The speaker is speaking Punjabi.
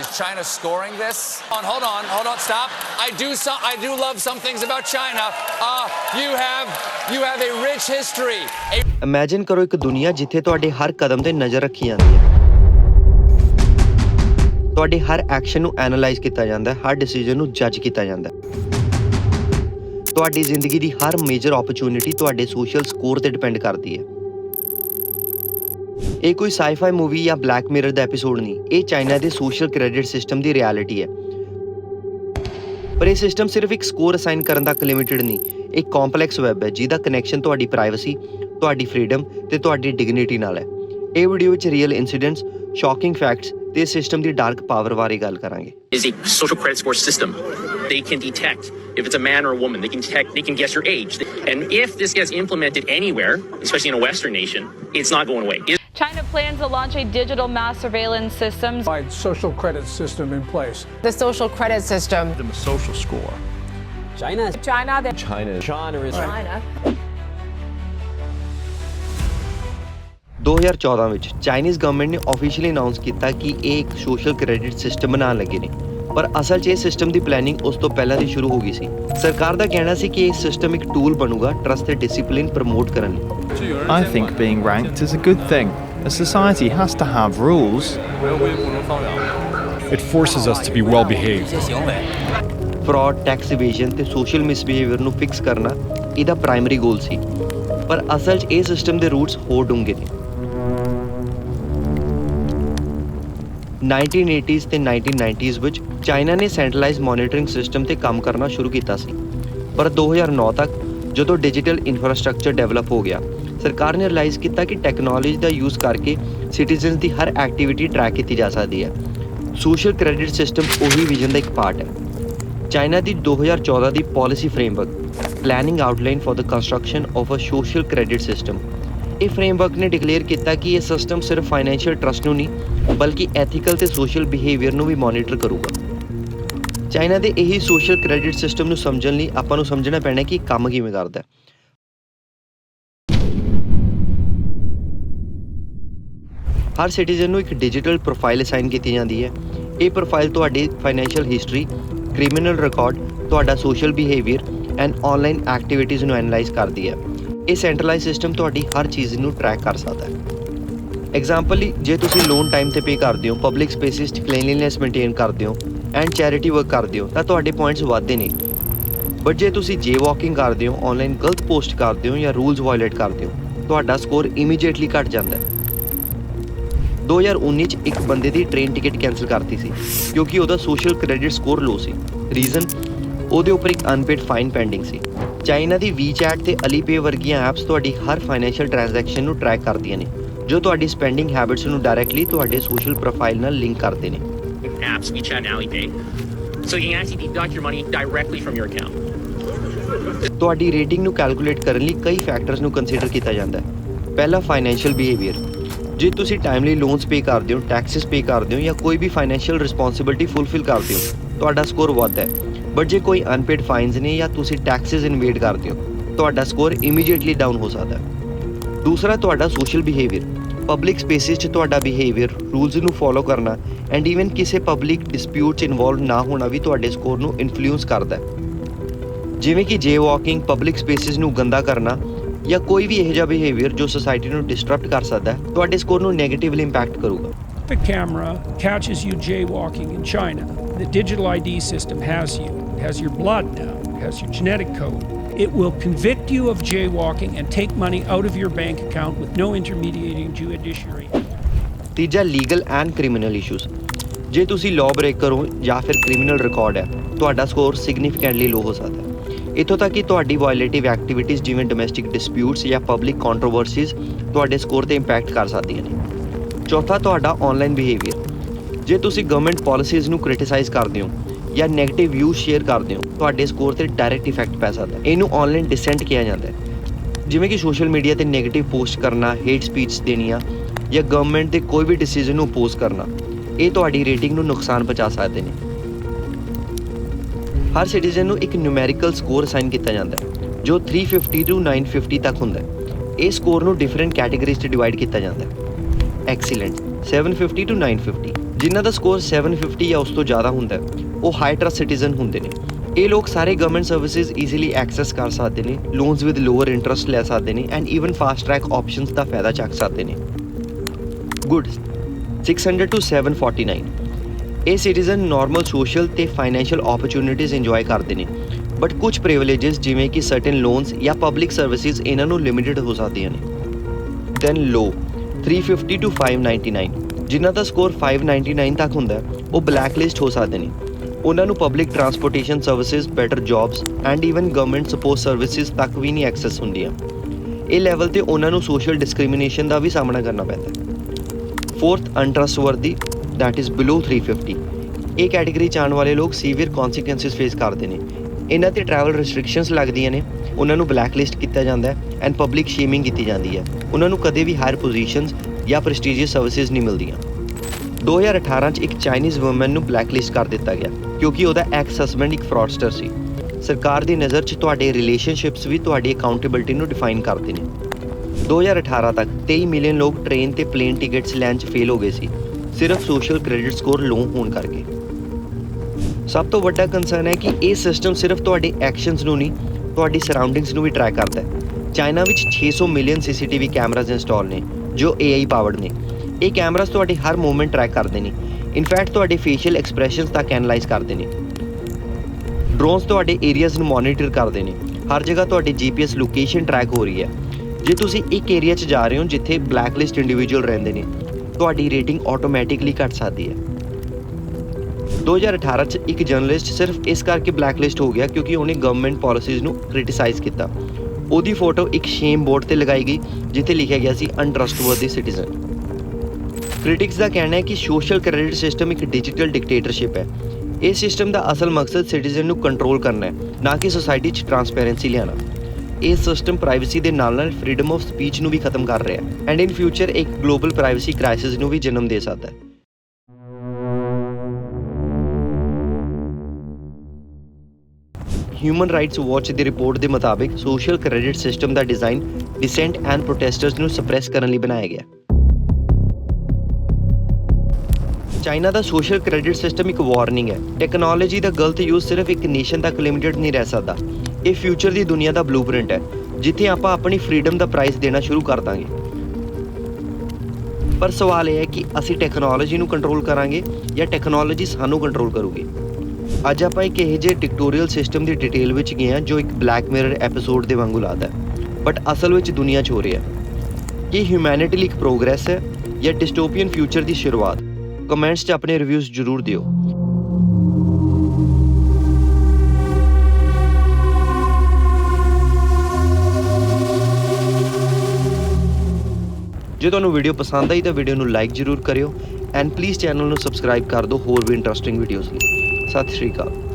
Is China scoring this? On, hold on, hold on, stop. I do some, I do love some things about China. Uh, you have, you have a rich history. A imagine ਕਰੋ ਇੱਕ ਦੁਨੀਆ ਜਿੱਥੇ ਤੁਹਾਡੇ ਹਰ ਕਦਮ ਤੇ ਨਜ਼ਰ ਰੱਖੀ ਜਾਂਦੀ ਹੈ ਤੁਹਾਡੇ ਹਰ ਐਕਸ਼ਨ ਨੂੰ ਐਨਾਲਾਈਜ਼ ਕੀਤਾ ਜਾਂਦਾ ਹੈ ਹਰ ਡਿਸੀਜਨ ਨੂੰ ਜੱਜ ਕੀਤਾ ਜਾਂਦਾ ਹੈ ਤੁਹਾਡੀ ਜ਼ਿੰਦਗੀ ਦੀ ਹਰ ਮੇਜਰ ਓਪਰਚ्युनिटी ਤੁਹਾਡੇ ਸੋਸ਼ਲ ਸਕੋਰ ਤੇ ਡਿਪੈਂਡ ਕਰਦੀ ਹੈ ਇਹ ਕੋਈ ਸਾਈਫਾਈ ਮੂਵੀ ਜਾਂ ਬਲੈਕ ਮਿਰਰ ਦਾ ਐਪੀਸੋਡ ਨਹੀਂ ਇਹ ਚਾਈਨਾ ਦੇ ਸੋਸ਼ਲ ਕ੍ਰੈਡਿਟ ਸਿਸਟਮ ਦੀ ਰਿਐਲਿਟੀ ਹੈ ਪਰ ਇਹ ਸਿਸਟਮ ਸਿਰਫ ਇੱਕ ਸਕੋਰ ਅਸਾਈਨ ਕਰਨ ਤੱਕ ਲਿਮਿਟਿਡ ਨਹੀਂ ਇੱਕ ਕੰਪਲੈਕਸ ਵੈਬ ਹੈ ਜਿਹਦਾ ਕਨੈਕਸ਼ਨ ਤੁਹਾਡੀ ਪ੍ਰਾਈਵੇਸੀ ਤੁਹਾਡੀ ਫ੍ਰੀडम ਤੇ ਤੁਹਾਡੀ ਡਿਗਨਿਟੀ ਨਾਲ ਹੈ ਇਹ ਵੀਡੀਓ ਵਿੱਚ ਰੀਅਲ ਇਨਸੀਡੈਂਟਸ ਸ਼ੌਕਿੰਗ ਫੈਕਟਸ ਤੇ ਸਿਸਟਮ ਦੀ ਡਾਰਕ ਪਾਵਰ ਬਾਰੇ ਗੱਲ ਕਰਾਂਗੇ is a social credit score system they can detect if it's a man or a woman. They can detect, they can guess your age. And if this gets implemented anywhere, especially in a Western nation, it's not going away. China plans to launch a digital mass surveillance system. provide social credit system in place. the social credit system. them a social score. China, the China. China is 2014 ਵਿੱਚ ਚਾਈਨੀਜ਼ ਗਵਰਨਮੈਂਟ ਨੇ ਆਫੀਸ਼ੀਅਲੀ ਅਨਾਉਂਸ ਕੀਤਾ ਕਿ ਇਹ ਇੱਕ ਸੋਸ਼ਲ ਕ੍ਰੈਡਿਟ ਸਿਸਟਮ ਬਣਾਉਣ ਲੱਗੇ ਨੇ ਪਰ ਅਸਲ 'ਚ ਇਹ ਸਿਸਟਮ ਦੀ ਪਲੈਨਿੰਗ ਉਸ ਤੋਂ ਪਹਿਲਾਂ ਦੀ ਸ਼ੁਰੂ ਹੋ ਗਈ ਸੀ ਸਰਕਾਰ ਦਾ ਕਹਿਣਾ ਸੀ ਕਿ ਇਹ ਸਿਸਟਮ ਇੱਕ ਟੂਲ ਬਣੂਗਾ ਟਰਸਟ ਤੇ ਡਿਸਪਲਿਨ ਪ੍ਰਮੋਟ ਕਰਨ ਲਈ I think being ranked is a good thing. A society has to have rules. It forces us to be well behaved. Fraud tax evasion ਤੇ ਸੋਸ਼ਲ ਮਿਸਬੀਹੇਵੀਅਰ ਨੂੰ ਫਿਕਸ ਕਰਨਾ ਇਹਦਾ ਪ੍ਰਾਇਮਰੀ ਗੋਲ ਸੀ ਪਰ ਅਸਲ 'ਚ ਇਹ ਸਿਸਟਮ ਦੇ ਰੂਟਸ ਹੋਰ ਡੂੰਘੇ ਨੇ 1980s ਤੇ 1990s ਵਿੱਚ ਚਾਈਨਾ ਨੇ ਸੈਂਟਰਲਾਈਜ਼ਡ ਮੋਨੀਟਰਿੰਗ ਸਿਸਟਮ ਤੇ ਕੰਮ ਕਰਨਾ ਸ਼ੁਰੂ ਕੀਤਾ ਸੀ ਪਰ 2009 ਤੱਕ ਜਦੋਂ ਡਿਜੀਟਲ ਇਨਫਰਾਸਟ੍ਰਕਚਰ ਡਿਵੈਲਪ ਹੋ ਗਿਆ ਸਰਕਾਰ ਨੇ ਰਿਅਲਾਈਜ਼ ਕੀਤਾ ਕਿ ਟੈਕਨੋਲੋਜੀ ਦਾ ਯੂਜ਼ ਕਰਕੇ ਸਿਟੀਜ਼ਨਸ ਦੀ ਹਰ ਐਕਟੀਵਿਟੀ ਟਰੈਕ ਕੀਤੀ ਜਾ ਸਕਦੀ ਹੈ। ਸੋਸ਼ਲ ਕ੍ਰੈਡਿਟ ਸਿਸਟਮ ਉਹੀ ਵਿਜ਼ਨ ਦਾ ਇੱਕ ਪਾਰਟ ਹੈ। ਚਾਈਨਾ ਦੀ 2014 ਦੀ policy framework planning outline for the construction of a social credit system ਇਹ ਫਰੇਮਵਰਕ ਨੇ ਡਿਕਲੇਅਰ ਕੀਤਾ ਕਿ ਇਹ ਸਿਸਟਮ ਸਿਰਫ ਫਾਈਨੈਂਸ਼ੀਅਲ ਟਰਸਟ ਨੂੰ ਨਹੀਂ, ਬਲਕਿ ਐਥੀਕਲ ਤੇ ਸੋਸ਼ਲ ਬਿਹੇਵੀਅਰ ਨੂੰ ਵੀ ਮੋਨੀਟਰ ਕਰੂਗਾ। ਚਾਈਨਾ ਦੇ ਇਹੀ ਸੋਸ਼ਲ ਕ੍ਰੈਡਿਟ ਸਿਸਟਮ ਨੂੰ ਸਮਝਣ ਲਈ ਆਪਾਂ ਨੂੰ ਸਮਝਣਾ ਪੈਣਾ ਕਿ ਕੰਮ ਕਿਵੇਂ ਕਰਦਾ ਹੈ। ਹਰ ਸਿਟੀਜ਼ਨ ਨੂੰ ਇੱਕ ਡਿਜੀਟਲ ਪ੍ਰੋਫਾਈਲ ਅਸਾਈਨ ਕੀਤੀ ਜਾਂਦੀ ਹੈ। ਇਹ ਪ੍ਰੋਫਾਈਲ ਤੁਹਾਡੀ ਫਾਈਨੈਂਸ਼ੀਅਲ ਹਿਸਟਰੀ ਕ੍ਰਿਮੀਨਲ ਰਿਕਾਰਡ ਤੁਹਾਡਾ social behaviour and online activities ਨੂੰ ਐਨਲਾਈਜ਼ ਕਰਦੀ ਹੈ। ਇਹ ਸੈਂਟਰਲਾਈਜ਼ ਸਿਸਟਮ ਤੁਹਾਡੀ ਹਰ ਚੀਜ਼ ਨੂੰ ਟਰੈਕ ਕਰ ਸਕਦਾ ਹੈ। ਐਗਜ਼ਾਮਪਲ ਲਈ ਜੇ ਤੁਸੀਂ ਲੋਨ ਟਾਈਮ ਤੇ ਪੇ ਕਰਦੇ ਹੋ ਪਬਲਿਕ ਸਪੇਸਿਸ 'ਚ ਕਲੀਨਲੀਨੈਸ ਮੇਨਟੇਨ ਕਰਦੇ ਹੋ ਐਂਡ ਚੈਰਿਟੀ ਵਰਕ ਕਰਦੇ ਹੋ, ਤਾਂ ਤੁਹਾਡੇ ਪੁਆਇੰਟਸ ਵੱਧਦੇ ਨੇ। ਬਟ ਜੇ ਤੁਸੀਂ ਜੇ ਵਾਕਿੰਗ ਕਰਦੇ ਹੋ ਆਨਲਾਈਨ ਗਲਤ ਪੋਸਟ ਕਰਦੇ ਹੋ ਜਾਂ ਰੂਲਸ ਵਾਇਲੇਟ ਕਰਦੇ ਹੋ, ਤੁਹਾਡਾ ਸਕੋਰ ਇਮੀਡੀਏਟਲੀ ਘਟ ਜਾਂਦਾ ਹੈ। 2019 ਚ ਇੱਕ ਬੰਦੇ ਦੀ ਟ੍ਰੇਨ ਟਿਕਟ ਕੈਨਸਲ ਕਰਤੀ ਸੀ ਕਿਉਂਕਿ ਉਹਦਾ ਸੋਸ਼ਲ ਕ੍ਰੈਡਿਟ ਸਕੋਰ ਲੋ ਸੀ। ਰੀਜ਼ਨ ਉਹਦੇ ਉੱਪਰ ਇੱਕ ਅਨਪੇਡ ਫਾਈਨ ਪੈਂਡਿੰਗ ਸੀ। ਚਾਈਨਾ ਦੀ WeChat ਤੇ Alipay ਵਰਗੀਆਂ ਐਪਸ ਤੁਹਾਡੀ ਹਰ ਫਾਈਨੈਂਸ਼ੀਅਲ ਟ੍ਰਾਂਜੈਕਸ਼ਨ ਨੂੰ ਟਰੈਕ ਕਰਦੀਆਂ ਨੇ ਜੋ ਤੁਹਾਡੀ ਸਪੈਂਡਿੰਗ ਹੈਬਿਟਸ ਨੂੰ ਡਾਇਰੈਕਟਲੀ ਤੁਹਾਡੇ ਸੋਸ਼ਲ ਪ੍ਰੋਫਾਈਲ ਨਾਲ ਲਿੰਕ ਕਰਦੇ ਨੇ। Apps, WeChat and Alipay, so you can actually deduct your money directly from your account. ਤੁਹਾਡੀ ਰੇਟਿੰਗ ਨੂੰ ਕੈਲਕੂਲੇਟ ਕਰਨ ਲਈ ਕਈ ਫੈਕਟਰਸ ਨੂੰ ਕੰਸੀਡਰ ਕੀਤਾ ਜਾਂਦਾ ਹੈ। ਪਹਿਲਾ ਫਾਈਨੈਂਸ਼ੀਅਲ ਬਿਹੇਵੀਅਰ ਜੇ ਤੁਸੀਂ ਟਾਈਮਲੀ ਲੋਨਸ ਪੇ ਕਰਦੇ ਹੋ ਟੈਕਸਸ ਪੇ ਕਰਦੇ ਹੋ ਜਾਂ ਕੋਈ ਵੀ ਫਾਈਨੈਂਸ਼ੀਅਲ ਰਿਸਪੌਂਸਿਬਿਲਟੀ ਫੁੱਲਫਿਲ ਕਰਦੇ ਹੋ, ਤੁਹਾਡਾ ਸਕੋਰ ਵੱਧਦਾ ਹੈ। ਬਟ ਜੇ ਕੋਈ ਅਨਪੇਡ ਫਾਈਨਸ ਨੇ ਜਾਂ ਤੁਸੀਂ ਟੈਕਸਸ ਇਨਵੇਡ ਕਰਦੇ ਹੋ, ਤੁਹਾਡਾ ਸਕੋਰ ਇਮੀਡੀਏਟਲੀ ਡਾਊਨ ਹੋ ਸਕਦਾ ਹੈ। ਦੂਸਰਾ, ਤੁਹਾਡਾ ਸੋਸ਼ਲ ਬਿਹੇਵੀਅਰ ਪਬਲਿਕ ਸਪੇਸਿਸ 'ਚ ਤੁਹਾਡਾ ਬਿਹੇਵੀਅਰ ਰੂਲਸ ਨੂੰ ਫੋਲੋ ਕਰਨਾ ਐਂਡ ਈਵਨ ਕਿਸੇ ਪਬਲਿਕ ਡਿਸਪਿਊਟ 'ਚ ਇਨਵੋਲਵ ਨਾ ਹੋਣਾ ਵੀ ਤੁਹਾਡੇ ਸਕੋਰ ਨੂੰ ਇਨਫਲੂਐਂਸ ਕਰਦਾ ਹੈ। ਜਿਵੇਂ ਕਿ ਜੇ ਵਾਕਿੰਗ ਪਬਲਿਕ ਸਪੇਸਿਸ ਨੂੰ ਗੰਦਾ ਕਰਨਾ ਜਾਂ ਕੋਈ ਵੀ ਇਹੋ ਜਿਹਾ ਬਿਹੇਵੀਅਰ ਜੋ ਸੋਸਾਇਟੀ ਨੂੰ ਡਿਸਟਰਪਟ ਕਰ ਸਕਦਾ ਹੈ ਤੁਹਾਡੇ ਸਕੋਰ ਨੂੰ ਨੈਗੇਟਿਵਲੀ ਇੰਪੈਕਟ ਕਰੂਗਾ The camera catches you jaywalking in China. The digital ID system has you. It has your blood now. It has your genetic code. It will convict you of jaywalking and take money out of your bank account with no intermediating judiciary. ਤੀਜਾ ਲੀਗਲ ਐਂਡ ਕ੍ਰਿਮੀਨਲ ਇਸ਼ੂਜ਼ ਜੇ ਤੁਸੀਂ ਲਾਅ ਬ੍ਰੇਕਰ ਹੋ ਜਾਂ ਫਿਰ ਕ੍ਰਿਮੀਨਲ ਰਿਕਾਰਡ ਹੈ ਤੁਹਾਡਾ ਸਕੋਰ ਸਿਗਨੀਫੀਕੈਂਟਲੀ ਲੋ ਹੋ ਸਕਦਾ ਇੱਥੋਂ ਤੱਕ ਕਿ ਤੁਹਾਡੀ ਵਾਇਲੇਟਿਵ ਐਕਟੀਵਿਟੀਜ਼ ਜਿਵੇਂ ਡੋਮੈਸਟਿਕ ਡਿਸਪਿਊਟਸ ਜਾਂ ਪਬਲਿਕ ਕੰਟਰੋਵਰਸੀਜ਼ ਤੁਹਾਡੇ ਸਕੋਰ ਤੇ ਇੰਪੈਕਟ ਕਰ ਸਕਦੀਆਂ ਨੇ। ਚੌਥਾ, ਤੁਹਾਡਾ ਆਨਲਾਈਨ ਬਿਹੇਵੀਅਰ ਜੇ ਤੁਸੀਂ ਗਵਰਨਮੈਂਟ ਪਾਲਿਸੀਜ਼ ਨੂੰ ਕ੍ਰਿਟਿਸਾਈਜ਼ ਕਰਦੇ ਹੋ ਜਾਂ 네ਗੇਟਿਵ ਵਿਊ ਸ਼ੇਅਰ ਕਰਦੇ ਹੋ, ਤੁਹਾਡੇ ਸਕੋਰ ਤੇ ਡਾਇਰੈਕਟ ਇਫੈਕਟ ਪੈ ਸਕਦਾ ਹੈ। ਇਹਨੂੰ ਆਨਲਾਈਨ ਡਿਸੈਂਟ ਕਿਹਾ ਜਾਂਦਾ ਹੈ। ਜਿਵੇਂ ਕਿ ਸੋਸ਼ਲ ਮੀਡੀਆ ਤੇ 네ਗੇਟਿਵ ਪੋਸਟ ਕਰਨਾ ਹੇਟ ਸਪੀਚ ਦੇਣੀਆਂ ਜਾਂ ਗਵਰਨਮੈਂਟ ਦੇ ਕੋਈ ਵੀ ਡਿਸੀਜਨ ਨੂੰ ਅਪੋਜ਼ ਕਰਨਾ, ਇਹ ਤੁਹਾਡੀ ਰੇਟਿੰਗ ਨੂੰ ਨੁਕਸਾਨ ਪਹੁੰਚਾ ਸਕਦੇ ਨੇ। ਹਰ ਸਿਟੀਜ਼ਨ ਨੂੰ ਇੱਕ ਨਿਊਮੈਰੀਕਲ ਸਕੋਰ ਅਸਾਈਨ ਕੀਤਾ ਜਾਂਦਾ ਹੈ ਜੋ 350 ਤੋਂ 950 ਤੱਕ ਹੁੰਦਾ ਹੈ। ਇਹ ਸਕੋਰ ਨੂੰ ਡਿਫਰੈਂਟ ਕੈਟਾਗਰੀਜ਼ 'ਚ ਡਿਵਾਈਡ ਕੀਤਾ ਜਾਂਦਾ ਹੈ। ਐਕਸੀਲੈਂਟ 750 ਤੋਂ 950 ਜਿਨ੍ਹਾਂ ਦਾ ਸਕੋਰ 750 ਜਾਂ ਉਸ ਤੋਂ ਜ਼ਿਆਦਾ ਹੁੰਦਾ ਹੈ, ਉਹ ਹਾਈ ਟਰਸਟ ਸਿਟੀਜ਼ਨ ਹੁੰਦੇ ਨੇ। ਇਹ ਲੋਕ ਸਾਰੇ ਗਵਰਨਮੈਂਟ ਸਰਵਿਸਿਜ਼ ਈਜ਼ੀਲੀ ਐਕਸੈਸ ਕਰ ਸਕਦੇ ਨੇ ਲੋਨਸ ਵਿਦ ਲੋਅਰ ਇੰਟਰਸਟ ਲੈ ਸਕਦੇ ਨੇ and even fast track options ਦਾ ਫਾਇਦਾ ਚੱਕ ਸਕਦੇ ਨੇ। ਗੁੱਡ 600 ਟੂ 749 ਇਹ ਸਿਟੀਜ਼ਨ ਨਾਰਮਲ ਸੋਸ਼ਲ ਤੇ ਫਾਈਨੈਂਸ਼ੀਅਲ ਓਪਰਚ्युनिटीज ਇੰਜੋਏ ਕਰਦੇ ਨੇ। ਬਟ ਕੁਝ ਪ੍ਰਿਵਿਲੇजेस ਜਿਵੇਂ ਕਿ ਸਰਟਨ ਲੋਨਸ ਜਾਂ ਪਬਲਿਕ ਸਰਵਿਸਿਜ਼ ਇਹਨਾਂ ਨੂੰ ਲਿਮਿਟਿਡ ਹੋ ਸਕਦੀਆਂ ਨੇ। ਦੈਨ ਲੋ 350 ਟੂ 599 ਜਿਨ੍ਹਾਂ ਦਾ ਸਕੋਰ 599 ਤੱਕ ਹੁੰਦਾ ਉਹ ਬਲੈਕ ਲਿਸਟ ਹੋ ਸਕਦੇ ਨੇ। ਉਹਨਾਂ ਨੂੰ public transportation services better jobs and even government support services ਤੱਕ ਵੀ ਨਹੀਂ ਐਕਸੈਸ ਹੁੰਦੀਆਂ। ਇਹ ਲੈਵਲ ਤੇ ਉਹਨਾਂ ਨੂੰ ਸੋਸ਼ਲ ਡਿਸਕ੍ਰਿਮੀਨੇਸ਼ਨ ਦਾ ਵੀ ਸਾਹਮਣਾ ਕਰਨਾ ਪੈਂਦਾ fourth untrustworthy that is below 350 ਇਹ ਕੈਟਾਗਰੀ ਚ ਆਉਣ ਵਾਲੇ ਲੋਕ ਸੀਵੀਅਰ ਕਨਸੀਕੁਐਂਸਸ ਫੇਸ ਕਰਦੇ ਨੇ। ਇਹਨਾਂ ਤੇ ਟਰੈਵਲ ਰੈਸਟ੍ਰਿਕਸ਼ਨਸ ਲੱਗਦੀਆਂ ਨੇ। ਉਹਨਾਂ ਨੂੰ ਬਲੈਕ ਲਿਸਟ ਕੀਤਾ ਜਾਂਦਾ ਹੈ ਐਂਡ ਪਬਲਿਕ ਸ਼ੇਮਿੰਗ ਕੀਤੀ ਜਾਂਦੀ ਹੈ। ਉਹਨਾਂ ਨੂੰ ਕਦੇ ਵੀ ਹਾਇਰ ਪੋਜੀਸ਼ਨਸ ਜਾਂ ਪ੍ਰੈਸਟੀਜੀਅਸ ਸਰਵਿਸਿਜ਼ ਨਹੀਂ ਮਿਲਦੀਆਂ। 2018 ਚ ਇੱਕ ਚਾਈਨੀਜ਼ ਵੂਮਨ ਨੂੰ ਬਲੈਕ ਲਿਸਟ ਕਰ ਦਿੱਤਾ ਗਿਆ, ਕਿਉਂਕਿ ਉਹਦਾ ਐਕਸ ਹਸਬੈਂਡ ਇੱਕ ਫਰਾਡਸਟਰ ਸੀ। ਸਰਕਾਰ ਦੀ ਨਜ਼ਰ 'ਚ ਤੁਹਾਡੇ ਰਿਲੇਸ਼ਨਸ਼ਿਪਸ ਵੀ ਤੁਹਾਡੀ ਅਕਾਊਂਟੇਬਿਲਟੀ ਨੂੰ ਡਿਫਾਈਨ ਕਰਦੇ ਨੇ। 2018 ਤੱਕ 23 ਮਿਲੀਅਨ ਲੋਕ ਟ੍ਰੇਨ ਤੇ ਪਲੇਨ ਟਿਕਟਸ ਲੈਣ 'ਚ ਫੇਲ ਹੋ ਗਏ ਸੀ। ਸਿਰਫ ਸੋਸ਼ਲ ਕ੍ਰੈਡਿਟ ਸਕੋਰ ਲੋ ਹੋਣ ਕਰਕੇ। ਸਭ ਤੋਂ ਵੱਡਾ ਕੰਸਰਨ ਹੈ ਕਿ ਇਹ ਸਿਸਟਮ ਸਿਰਫ ਤੁਹਾਡੇ ਐਕਸ਼ਨਸ ਨੂੰ ਨਹੀਂ, ਤੁਹਾਡੀ ਸਰਾਊਂਡਿੰਗਸ ਨੂੰ ਵੀ ਟਰੈਕ ਕਰਦਾ ਹੈ। ਚਾਈਨਾ ਵਿੱਚ 600 ਮਿਲੀਅਨ ਸੀਸੀਟੀਵੀ ਕੈਮਰਾਜ਼ ਇੰਸਟਾਲ ਨੇ, ਜੋ AI ਪਾਵਰਡ ਨੇ। ਇਹ ਕੈਮਰਾਜ਼ ਤੁਹਾਡੇ ਹਰ ਮੂਵਮੈਂਟ ਟਰੈਕ ਕਰਦੇ ਨੇ। ਇਨਫੈਕਟ ਤੁਹਾਡੇ ਫੇਸ਼ੀਅਲ ਐਕਸਪ੍ਰੈਸ਼ਨਸ ਤੱਕ ਐਨਲਾਈਜ਼ ਕਰਦੇ ਨੇ। ਡਰੋਨਸ ਤੁਹਾਡੇ ਏਰੀਆਜ਼ ਨੂੰ ਮੋਨੀਟਰ ਕਰਦੇ ਨੇ। ਹਰ ਜਗ੍ਹਾ ਤੁਹਾਡੀ GPS ਲੋਕੇਸ਼ਨ ਟਰੈਕ ਹੋ ਰਹੀ ਹੈ। ਜੇ ਤੁਸੀਂ ਇੱਕ ਏਰੀਆ 'ਚ ਜਾ ਰਹੇ ਹੋ, ਜਿੱਥੇ ਬਲੈਕ ਲਿਸਟ ਇੰਡੀਵਿਜੂਅਲ ਰਹਿੰਦੇ ਨੇ ਤੁਹਾਡੀ ਰੇਟਿੰਗ ਆਟੋਮੈਟਿਕਲੀ ਘਟ ਸਕਦੀ ਹੈ। 2018 ਚ ਇੱਕ ਜਰਨਲਿਸਟ ਸਿਰਫ ਇਸ ਕਰਕੇ ਬਲੈਕਲਿਸਟ ਹੋ ਗਿਆ ਕਿਉਂਕਿ ਉਹਨੇ ਗਵਰਨਮੈਂਟ ਪਾਲਿਸੀਜ਼ ਨੂੰ ਕ੍ਰਿਟਿਸਾਈਜ਼ ਕੀਤਾ। ਉਹਦੀ ਫੋਟੋ ਇੱਕ ਸ਼ੇਮ ਬੋਰਡ ਤੇ ਲਗਾਈ ਗਈ, ਜਿੱਥੇ ਲਿਖਿਆ ਗਿਆ ਸੀ ਅਨਟਰਸਟਵਰਦੀ ਸਿਟੀਜ਼ਨ ਕ੍ਰਿਟਿਕਸ ਦਾ ਕਹਿਣਾ ਹੈ ਕਿ ਸੋਸ਼ਲ ਕ੍ਰੈਡਿਟ ਸਿਸਟਮ ਇੱਕ ਡਿਜੀਟਲ ਡਿਕਟੇਟਰਸ਼ਿਪ ਹੈ। ਇਸ ਸਿਸਟਮ ਦਾ ਅਸਲ ਮਕਸਦ ਸਿਟੀਜ਼ਨ ਨੂੰ ਕੰਟਰੋਲ ਕਰਨਾ ਹੈ, ਨਾ ਕਿ ਸੋਸਾਇਟੀ 'ਚ ਟਰਾਂਸਪੇਰੈਂਸੀ ਲਿਆਉਣਾ। ਇਹ ਸਿਸਟਮ ਪ੍ਰਾਈਵੇਸੀ ਦੇ ਨਾਲ-ਨਾਲ ਫਰੀडम ਆਫ ਸਪੀਚ ਨੂੰ ਵੀ ਖਤਮ ਕਰ ਰਿਹਾ ਹੈ ਐਂਡ ਇਨ ਫਿਊਚਰ ਇੱਕ ਗਲੋਬਲ ਪ੍ਰਾਈਵੇਸੀ ਕ੍ਰਾਈਸਿਸ ਨੂੰ ਵੀ ਜਨਮ ਦੇ ਸਕਦਾ ਹੈ। ਹਿਊਮਨ ਰਾਈਟਸ ਵਾਚ ਦੀ ਰਿਪੋਰਟ ਦੇ ਮੁਤਾਬਿਕ ਸੋਸ਼ਲ ਕ੍ਰੈਡਿਟ ਸਿਸਟਮ ਦਾ ਡਿਜ਼ਾਈਨ ਡਿਸੈਂਟ ਐਂਡ ਪ੍ਰੋਟੈਸਟਰਸ ਨੂੰ ਸਪਰੈਸ ਕਰਨ ਲਈ ਬਣਾਇਆ ਗਿਆ ਚਾਈਨਾ ਦਾ ਸੋਸ਼ਲ ਕ੍ਰੈਡਿਟ ਸਿਸਟਮ ਇੱਕ ਵਾਰਨਿੰਗ ਹੈ। ਟੈਕਨੋਲੋਜੀ ਦਾ ਗਲਤ ਯੂਜ਼ ਸਿਰਫ ਇੱਕ ਨੇਸ਼ਨ ਤੱਕ ਲਿਮਿਟਡ ਨਹੀਂ ਰਹਿ ਸਕਦਾ। ਇਹ ਫਿਊਚਰ ਦੀ ਦੁਨੀਆ ਦਾ ਬਲੂਪ੍ਰਿੰਟ ਹੈ, ਜਿੱਥੇ ਆਪਾਂ ਆਪਣੀ ਫਰੀडम ਦਾ ਪ੍ਰਾਈਸ ਦੇਣਾ ਸ਼ੁਰੂ ਕਰ ਦਾਂਗੇ। ਪਰ ਸਵਾਲ ਇਹ ਹੈ ਕਿ ਅਸੀਂ ਟੈਕਨੋਲੋਜੀ ਨੂੰ ਕੰਟਰੋਲ ਕਰਾਂਗੇ ਜਾਂ ਟੈਕਨੋਲੋਜੀ ਸਾਨੂੰ ਕੰਟਰੋਲ ਕਰੂਗੀ? ਅੱਜ ਆਪਾਂ ਇੱਕ ਇਹੋ ਜਿਹੇ ਡਿਕਟੋਰੀਅਲ ਸਿਸਟਮ ਦੀ ਡਿਟੇਲ ਵਿੱਚ ਗਏ ਹਾਂ, ਜੋ ਇੱਕ ਬਲੈਕ ਮਿਰਰ ਐਪੀਸੋਡ ਦੇ ਵਾਂਗੂ ਲੱਗਦਾ ਹੈ। ਬਟ ਅਸਲ ਵਿੱਚ ਦੁਨੀਆ 'ਚ ਹੋ ਰਿਹਾ ਹੈ। ਕੀ ਹਿਊਮੈਨਿਟੀ ਲਈ ਇੱਕ ਪ੍ਰੋਗਰੈਸ ਹੈ ਜਾਂ ਡਿਸਟੋਪੀਅਨ ਫਿਊਚਰ ਦੀ ਸ਼ੁਰੂਆਤ? ਕਮੈਂਟਸ 'ਚ ਆਪਣੇ ਰਿਵਿਊਜ਼ ਜ਼ਰੂਰ ਦਿਓ। ਜੇ ਤੁਹਾਨੂੰ ਵੀਡੀਓ ਪਸੰਦ ਆਈ ਤਾਂ ਵੀਡੀਓ ਨੂੰ ਲਾਈਕ ਜ਼ਰੂਰ ਕਰਿਓ ਐਂਡ ਪਲੀਜ਼ ਚੈਨਲ ਨੂੰ ਸਬਸਕ੍ਰਾਈਬ ਕਰ ਦਿਓ ਹੋਰ ਵੀ ਇੰਟਰਸਟਿੰਗ ਵੀਡੀਓਜ਼ ਲਈ। ਸਤਿ ਸ਼੍ਰੀ ਅਕਾਲ।